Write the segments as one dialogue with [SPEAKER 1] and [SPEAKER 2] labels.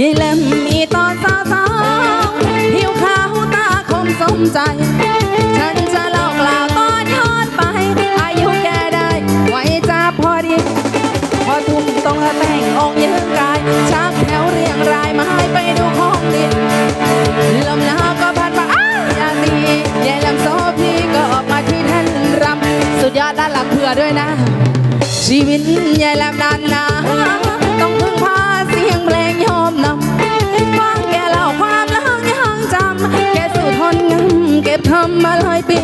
[SPEAKER 1] ยายเล่มมีตอนสาวสองหิวข้าวตาคมสมใจ ฉันจะเล่ากล่าวตอนย้อนไป อายุแกได้ไว้จะพอดี พอทุ่มต้องแต่งองค์ยืนกายชักแถวเรียงรายมาให้ไปดูห้องดินลมหนาวก็พัดมาอ้ายอาตียายลำโซพีก็ออกมาที่แท่นรำสุดยอดด้านหลังเผื่อด้วยนะ ชีวิตยายลำนานนา ปี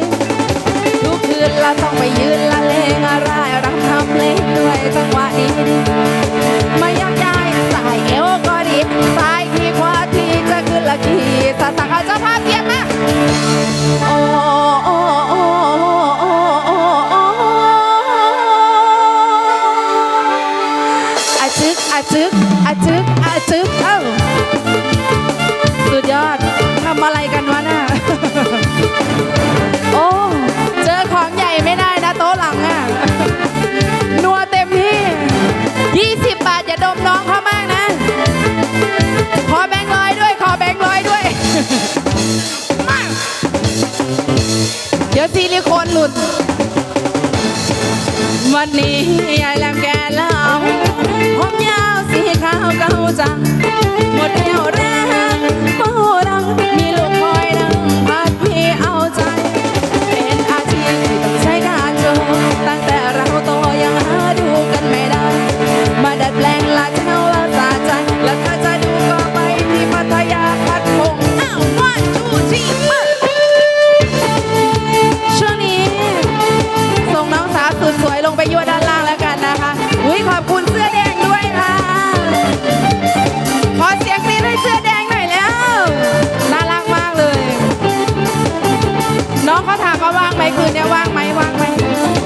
[SPEAKER 1] ทุกคืนละต้องไปยืนละเลงอะไรรำทำเพลงด้วยจังหวะดีดีไม่ยักย้ายสายเอวก็ดีสายที่ขวาที่จะขึ้นละขี่สสังเอาเจ้าภาพเทียบมาโอ้โอ้โอ้โอ้โอ้โอ้อาจึกอาจึกอาจึกอาจึกเอ้า ดี๋ยวซิลิโคนหลุด วันนี้ยายแหลมแกเล่า ไหมคืนนี้ว่างไหมว่างไหม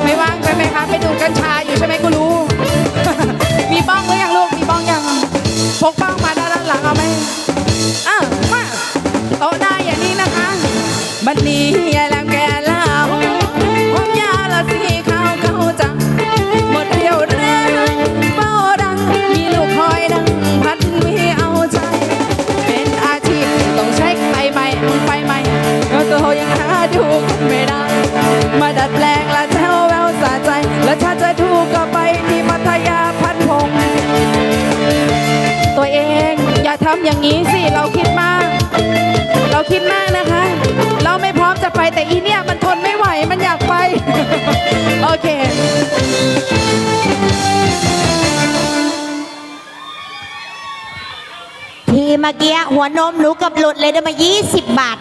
[SPEAKER 1] ไม่ว่างใช่ไหมคะไปดูกัญชาอยู่ใช่ไหมคุณ ก็ไปที่พัทยาพัดพงตัวเองอย่าทำอย่างนี้สิเราคิดมาก เราคิดมากนะคะ เราไม่พร้อมจะไปแต่อีเนี่ยมันทนไม่ไหวมันอยากไป โอเค
[SPEAKER 2] ทีเมื่อกี้หัวนมหนูกับหลุดเลยได้มา 20 บาท